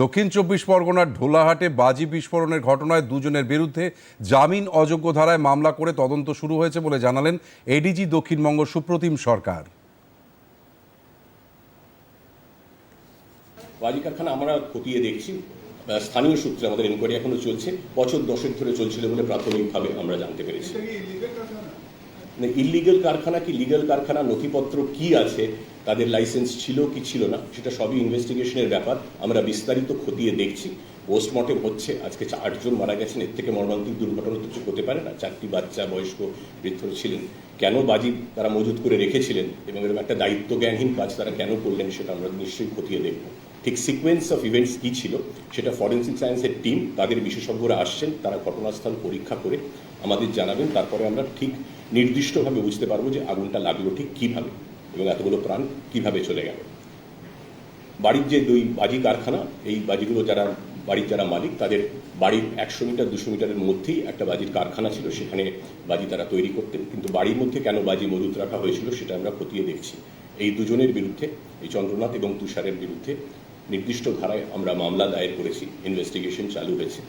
দক্ষিণ চব্বিশ পরগনার ঢোলাহাটে বাজি বিস্ফোরণের ঘটনায় দুজনের বিরুদ্ধে জামিন অযোগ্য ধারায় মামলা করে তদন্ত শুরু হয়েছে বলে জানালেন এডিজি দক্ষিণবঙ্গ সুপ্রতিম সরকার। বাজি কারখানা আমরা খতিয়ে দেখছি। স্থানীয় সূত্রে আমাদের এনকোয়ারি এখনও চলছে। বছর দশেক ধরে চলছিল বলে প্রাথমিকভাবে আমরা জানতে পেরেছি। ইলিগেল কারখানা কি লিগ্যাল কারখানা, নথিপত্র কি আছে, তাদের লাইসেন্স ছিল কি ছিল না, সেটা সবই ইনভেস্টিগেশনের ব্যাপার। আমরা বিস্তারিত খতিয়ে দেখছি। পোস্টমর্টেম হচ্ছে, আজকে চা- আটজন মারা গেছেন, এর থেকে মর্মান্তিক দুর্ঘটনা কিছু হতে পারে না। চারটি বাচ্চা, বয়স্ক বৃদ্ধ ছিলেন। কেন বাজি তারা মজুত করে রেখেছিলেন এবং এরকম একটা দায়িত্ব জ্ঞানহীন কাজ তারা কেন করলেন, সেটা আমরা নিশ্চয়ই খতিয়ে দেখব। ঠিক সিকোয়েন্স অফ ইভেন্টস কী ছিল, সেটা ফরেন্সিক সায়েন্সের টিম তাদের বিশেষজ্ঞরা আসছেন, তারা ঘটনাস্থল পরীক্ষা করে আমাদের জানাবেন। তারপরে আমরা ঠিক নির্দিষ্টভাবে বুঝতে পারব যে আগুনটা লাগল ঠিক কীভাবে এবং এতগুলো প্রাণ কীভাবে চলে গেল। বাড়ির যে দুই বাজি কারখানা, এই বাজিগুলো যারা, বাড়ির যারা মালিক, তাদের বাড়ির একশো মিটার, দুশো মিটারের মধ্যেই একটা বাজির কারখানা ছিল, সেখানে বাজি তারা তৈরি করতেন। কিন্তু বাড়ির মধ্যে কেন বাজি মজুত রাখা হয়েছিল সেটা আমরা খতিয়ে দেখছি। এই দুজনের বিরুদ্ধে, এই চন্দ্রনাথ এবং তুষারের বিরুদ্ধে নির্দিষ্ট ধারায় আমরা মামলা দায়ের করেছি ইনভেস্টিগেশন চালু হয়েছে।